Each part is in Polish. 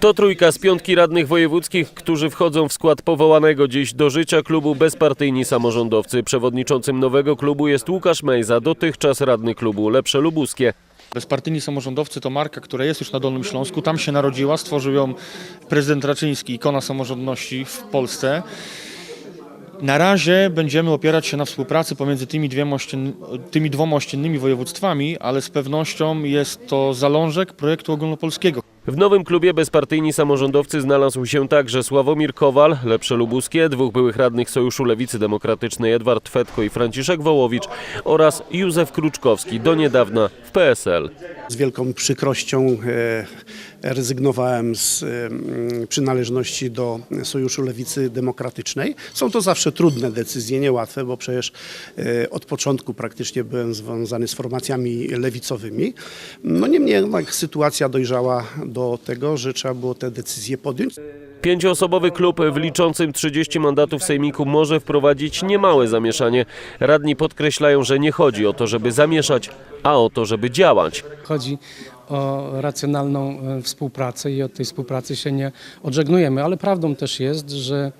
To trójka z piątki radnych wojewódzkich, którzy wchodzą w skład powołanego dziś do życia klubu bezpartyjni samorządowcy. Przewodniczącym nowego klubu jest Łukasz Mejza, dotychczas radny klubu Lepsze Lubuskie. Bezpartyjni samorządowcy to marka, która jest już na Dolnym Śląsku. Tam się narodziła, stworzył ją prezydent Raczyński, ikona samorządności w Polsce. Na razie będziemy opierać się na współpracy pomiędzy tymi, dwiema ościen, tymi dwoma ościennymi województwami, ale z pewnością jest to zalążek projektu ogólnopolskiego. W nowym klubie bezpartyjni samorządowcy znalazł się także Sławomir Kowal, Lepsze Lubuskie, dwóch byłych radnych Sojuszu Lewicy Demokratycznej Edward Fetko i Franciszek Wołowicz oraz Józef Kruczkowski, do niedawna w PSL. Z wielką przykrością e, rezygnowałem z przynależności do Sojuszu Lewicy Demokratycznej. Są to zawsze trudne decyzje, niełatwe, bo przecież e, od początku praktycznie byłem związany z formacjami lewicowymi. No niemniej jednak sytuacja dojrzała do tego, że trzeba było te decyzje podjąć. Pięcioosobowy klub w liczącym 30 mandatów sejmiku może wprowadzić niemałe zamieszanie. Radni podkreślają, że nie chodzi o to, żeby zamieszać, a o to, żeby działać. Chodzi o racjonalną e, współpracę i od tej współpracy się nie odżegnujemy, ale prawdą też jest, że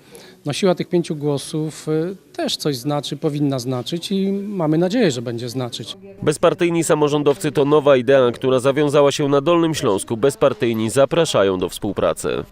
no siła tych pięciu głosów e, też coś znaczy, powinna znaczyć i mamy nadzieję, że będzie znaczyć. Bezpartyjni samorządowcy to nowa idea, która zawiązała się na Dolnym Śląsku. Bezpartyjni zapraszają do współpracy.